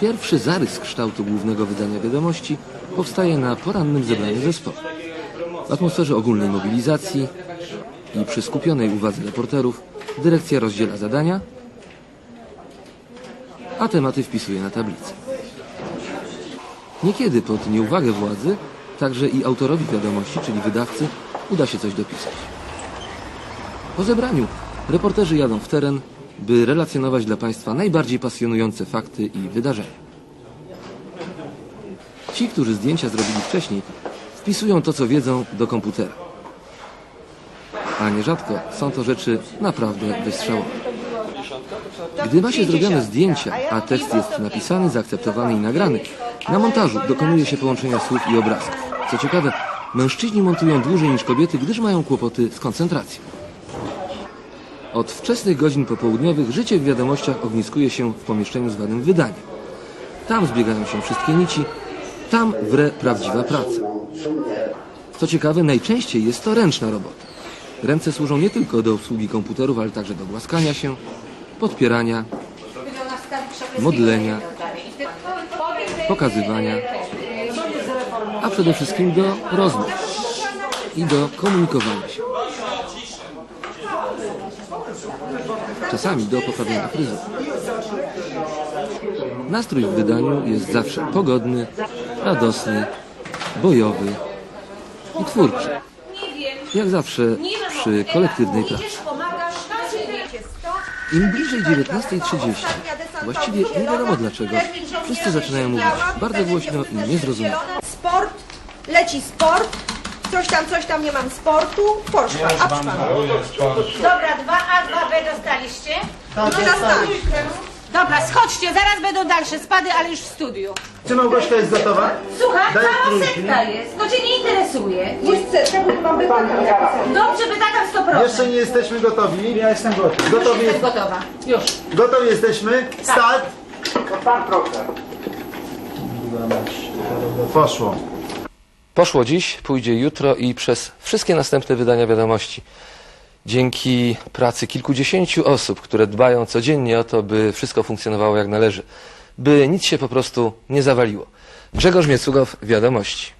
Pierwszy zarys kształtu głównego wydania wiadomości powstaje na porannym zebraniu zespołu. W atmosferze ogólnej mobilizacji i przy skupionej uwadze reporterów dyrekcja rozdziela zadania, a tematy wpisuje na tablicę. Niekiedy pod nieuwagę władzy także i autorowi wiadomości, czyli wydawcy, uda się coś dopisać. Po zebraniu reporterzy jadą w teren, by relacjonować dla Państwa najbardziej pasjonujące fakty i wydarzenia. Ci, którzy zdjęcia zrobili wcześniej, wpisują to, co wiedzą, do komputera. A nierzadko są to rzeczy naprawdę wystrzałowe. Gdy ma się zrobione zdjęcia, a tekst jest napisany, zaakceptowany i nagrany, na montażu dokonuje się połączenia słów i obrazków. Co ciekawe, mężczyźni montują dłużej niż kobiety, gdyż mają kłopoty z koncentracją. Od wczesnych godzin popołudniowych życie w wiadomościach ogniskuje się w pomieszczeniu zwanym wydaniem. Tam zbiegają się wszystkie nici, tam wre prawdziwa praca. Co ciekawe, najczęściej jest to ręczna robota. Ręce służą nie tylko do obsługi komputerów, ale także do głaskania się, podpierania, modlenia, pokazywania, a przede wszystkim do rozmów i do komunikowania się. Czasami do poprawienia fryzury. Nastrój w wydaniu jest zawsze pogodny, radosny, bojowy i twórczy. Jak zawsze przy kolektywnej pracy. Im bliżej 19.30, właściwie nie wiadomo dlaczego, wszyscy zaczynają mówić bardzo głośno i niezrozumiale. Sport, leci sport, coś tam, coś tam, nie mam sportu, poszła, abszpan. Dobra, 2A, 2B dostaliście? No teraz tak. Dobra, schodźcie, zaraz będą dalsze spady, ale już w studiu. Czy Małgorzata jest gotowa? Słuchaj, Daj cała trójki. sekta jest, to cię nie interesuje. Jest setka, bo tu mam napisane. Dobrze, by taka 100%. Jeszcze nie jesteśmy gotowi. Ja jestem gotów. Gotowi, Jestem gotowa. Już. gotowi jesteśmy. Start. Poszło. Poszło dziś, pójdzie jutro i przez wszystkie następne wydania wiadomości. Dzięki pracy kilkudziesięciu osób, które dbają codziennie o to, by wszystko funkcjonowało jak należy, by nic się po prostu nie zawaliło. Grzegorz Miecugow, Wiadomości.